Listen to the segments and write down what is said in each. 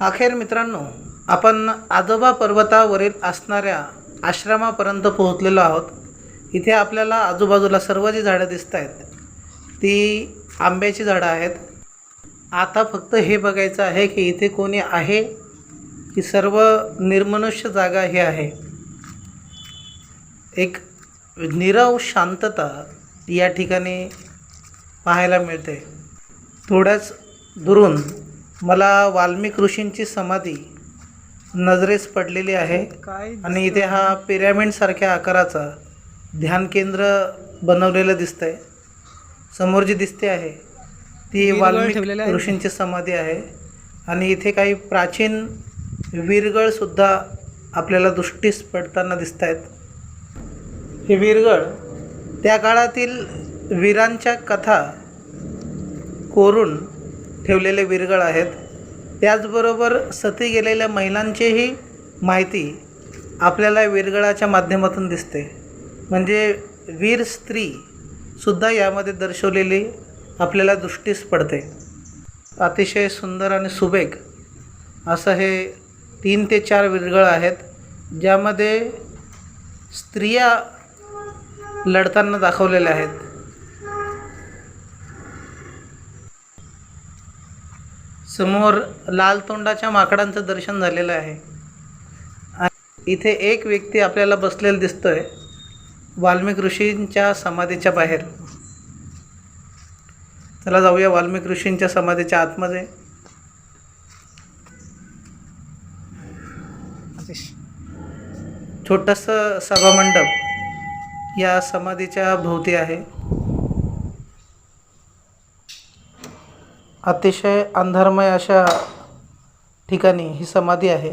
अखेर मित्रांनो आपण आजोबा पर्वतावरील असणाऱ्या आश्रमापर्यंत पोहोचलेलो आहोत. इथे आपल्याला आजूबाजूला सर्व जी झाडं दिसत आहेत ती आंब्याची झाडं आहेत. आता फक्त हे बघायचं आहे की इथे कोणी आहे की सर्व निर्मनुष्य जागा ही आहे. एक निरव शांतता या ठिकाणी पाहायला मिळते. थोड्याच दुरून मला वाल्मिक ऋषींची समाधी नजरेस पडलेली आहे. आणि इथे हा पिरॅमिडसारख्या आकाराचा ध्यान केंद्र बनवलेलं दिसतंय. समोर जी दिसते आहे ती वाल्मिक. ऋषींची समाधी आहे. आणि इथे काही प्राचीन वीरगळसुद्धा आपल्याला दृष्टीस पडताना दिसत आहेत हे वीरगळ त्या काळातील वीरांच्या कथा कोरून ठेवलेले विरगळ आहेत. त्याचबरोबर सती गेलेल्या महिलांचीही माहिती आपल्याला विरगळाच्या माध्यमातून दिसते. म्हणजे वीर स्त्री सुद्धा यामध्ये दर्शवलेली आपल्याला दृष्टीस पडते. अतिशय सुंदर आणि सुबेग असं हे तीन ते चार विरगळ आहेत ज्यामध्ये स्त्रिया लढताना दाखवलेल्या आहेत. समोर लाल तोंडाच्या माकडांचं दर्शन झालेलं आहे. आणि इथे एक व्यक्ती आपल्याला बसलेला दिसतोय. वाल्मिक ऋषींच्या समाधीच्या बाहेर. चला जाऊया वाल्मिक ऋषींच्या समाधीच्या आतमध्ये. अतिश छोटंसं सभामंडप या समाधीच्या भोवती आहे. अतिशय अंधारमय अशा ठिकाणी ही समाधी आहे.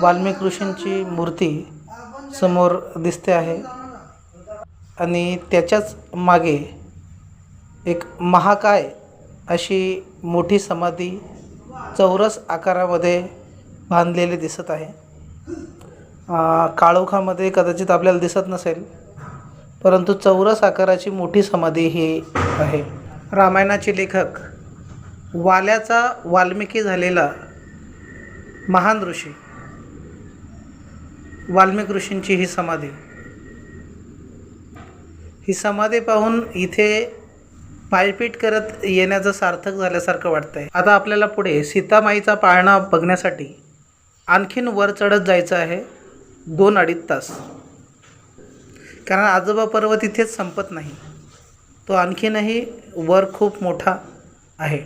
वाल्मिक ऋषींची मूर्ती समोर दिसते आहे. आणि त्याच्याच मागे एक महाकाय अशी मोठी समाधी चौरस आकारामध्ये बांधलेली दिसत आहे. काळोखामध्ये कदाचित आपल्याला दिसत नसेल परंतु चौरस आकाराची मोठी समाधी ही आहे. रामायणाचे लेखक. वाल्याचा वाल्मिकी झालेला महान ऋषी. वाल्मिक ऋषींची ही समाधी. ही समाधी पाहून इथे पायपीट करत येण्याचं सार्थक झाल्यासारखं वाटतं आहे आता आपल्याला पुढे सीतामाईचा पाळणा बघण्यासाठी आणखीन वर चढत जायचं आहे दोन अडीच तास. कारण आजोबा पर्व तिथेच संपत नाही. तो आणखीनही वर खूप मोठा आहे.